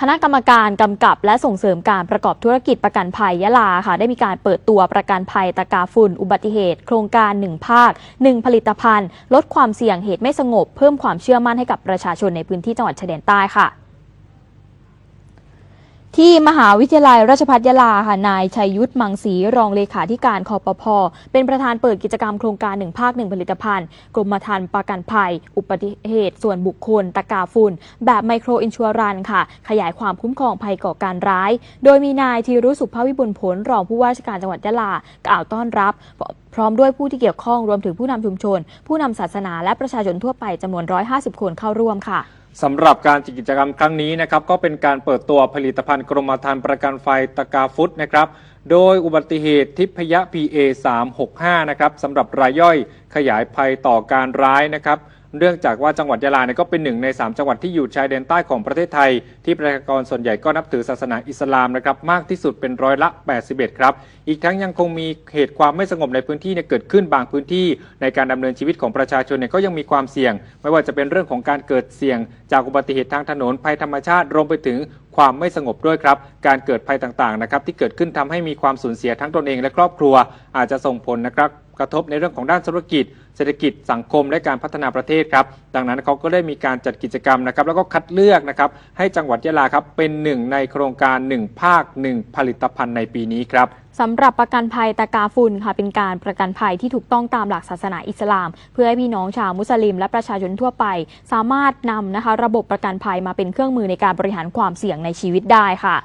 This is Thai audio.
คณะกรรมการกำกับและส่งเสริมการประกอบธุรกิจประกันภัยยะลาค่ะได้มีการเปิดตัวประกันภัยตะกาฝุ่นอุบัติเหตุ โครงการ 1 ภาค 1 ผลิตภัณฑ์ ลดความเสี่ยงเหตุไม่สงบ เพิ่มความเชื่อมั่นให้กับประชาชนในพื้นที่จังหวัดชายแดนใต้ค่ะ ที่มหาวิทยาลัยราชภัฏยะลาค่ะนายชัยยุทธมังสีรองเลขาธิการคอปพเป็นประธานเปิดกิจกรรมโครงการหนึ่งภาคหนึ่งผลิตภัณฑ์ กรมธรรม์ประกันภัย อุบัติเหตุส่วนบุคคล ตะกาฝุ่น แบบไมโครอินชัวรันค่ะ ขยายความคุ้มครองภัยก่อการร้าย โดยมีนายธีรุสุภาวิบุญผลรองผู้ว่าราชการจังหวัดยะลากล่าวต้อนรับ พร้อมด้วยผู้ที่เกี่ยวข้องรวมถึงผู้นำชุมชน ผู้นำศาสนาและประชาชนทั่วไปจำนวน 150 คนเข้าร่วมค่ะสำหรับการจัดกิจกรรมครั้งนี้นะครับก็เป็นการเปิดตัวผลิตภัณฑ์กรมธรรม์ประกันไฟตะกาฟุตนะครับโดยอุบัติเหตุทิพยะ PA 365นะครับสำหรับรายย่อยขยายภัยต่อการร้ายนะครับ เนื่องจากว่าจังหวัดยะลาเนี่ยก็เป็นหนึ่งใน 3 จังหวัดที่อยู่ชายแดนใต้ของประเทศไทย ที่ประชากรส่วนใหญ่ก็นับถือศาสนาอิสลามนะครับมากที่สุดเป็นร้อยละ 81 ครับ อีกทั้งยังคงมีเหตุความไม่สงบในพื้นที่เนี่ยเกิดขึ้นบางพื้นที่ ในการดำเนินชีวิตของประชาชนเนี่ยก็ยังมีความเสี่ยง ไม่ว่าจะเป็นเรื่องของการเกิดเสี่ยง จากอุบัติเหตุทางถนนภัยธรรมชาติรวมไปถึงความไม่สงบด้วยครับ การเกิดภัยต่างๆนะครับที่เกิดขึ้นทำให้มีความสูญเสียทั้งตนเองและครอบครัว อาจจะส่งผลนะครับ กระทบในเรื่องของด้านธุรกิจ เศรษฐกิจสังคมและการพัฒนาประเทศครับดังนั้นเขาก็ได้มีการจัดกิจกรรมนะครับแล้วก็คัดเลือกนะครับให้จังหวัดยะลาครับเป็นหนึ่งในโครงการ 1 ภาค 1 ผลิตภัณฑ์ในปีนี้ครับสำหรับประกันภัยตะกาฝุ่นค่ะเป็นการประกันภัยที่ถูกต้องตามหลักศาสนาอิสลาม เพื่อให้พี่น้องชาวมุสลิม และประชาชนทั่วไป สามารถนำนะคะระบบประกันภัยมาเป็นเครื่องมือในการบริหารความเสี่ยงในชีวิตได้ค่ะ